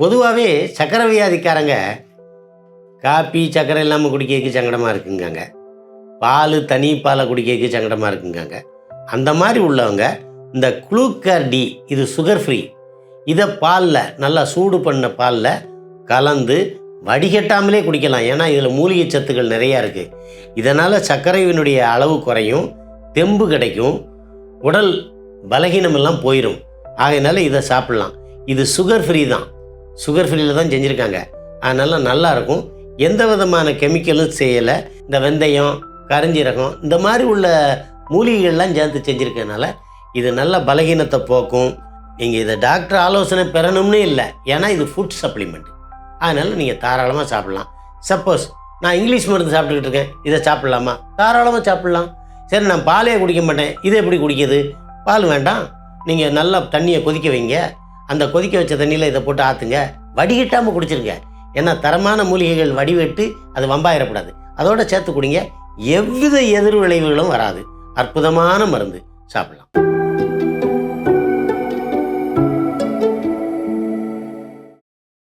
பொதுவாகவே சக்கரை வியாதிக்காரங்க காப்பி சக்கரை இல்லாமல் குடிக்கிறதுக்கு சங்கடமாக இருக்குங்காங்க. பால் தனி பாலை குடிக்கிறதுக்கு சங்கடமாக இருக்குங்காங்க. அந்த மாதிரி உள்ளவங்க இந்த குளுக்கர் டி இது சுகர் ஃப்ரீ இதை பாலில் நல்லா சூடு பண்ண பாலில் கலந்து வடிகட்டாமலே குடிக்கலாம். ஏன்னா இதில் மூலிகை சத்துக்கள் நிறையா இருக்குது இதனால் சர்க்கரையினுடைய அளவு குறையும் தெம்பு கிடைக்கும் உடல் பலகீனமெல்லாம் போயிடும் ஆகையினால இதை சாப்பிட்லாம். இது சுகர் ஃப்ரீ தான். சுகர் ஃப்ரீயில் தான் செஞ்சுருக்காங்க. அதனால் நல்லா இருக்கும் எந்த விதமான கெமிக்கலும் செய்யலை. இந்த வெந்தயம் கரிஞ்சீரகம் இந்த மாதிரி உள்ள மூலிகைகள்லாம் சேர்த்து செஞ்சுருக்கனால இது நல்ல பலகீனத்தை போக்கும். நீங்கள் இதை டாக்டர் ஆலோசனை பெறணும்னு இல்லை. ஏன்னா இது ஃபுட் சப்ளிமெண்ட் அதனால் நீங்கள் தாராளமாக சாப்பிட்லாம். சப்போஸ் நான் இங்கிலீஷ் மருந்து சாப்பிட்டுக்கிட்டு இருக்கேன். இதை சாப்பிட்லாமா? தாராளமாக சாப்பிட்லாம். சரி நான் பாலே குடிக்க மாட்டேன். இதை எப்படி குடிக்கிறது? பால் வேண்டாம். நீங்கள் நல்லா தண்ணியை கொதிக்க வைங்க. அந்த கொதிக்க வச்ச தண்ணியில் இதை போட்டு ஆற்றுங்க வடிகட்டாமல் குடிச்சிருங்க. ஏன்னா தரமான மூலிகைகள் வடிவெட்டு அது வம்பாயிடக்கூடாது அதோட சேர்த்து குடிங்க. எவ்வித எதிர் விளைவுகளும் வராது. அற்புதமான மருந்து. சாப்பிடலாம்.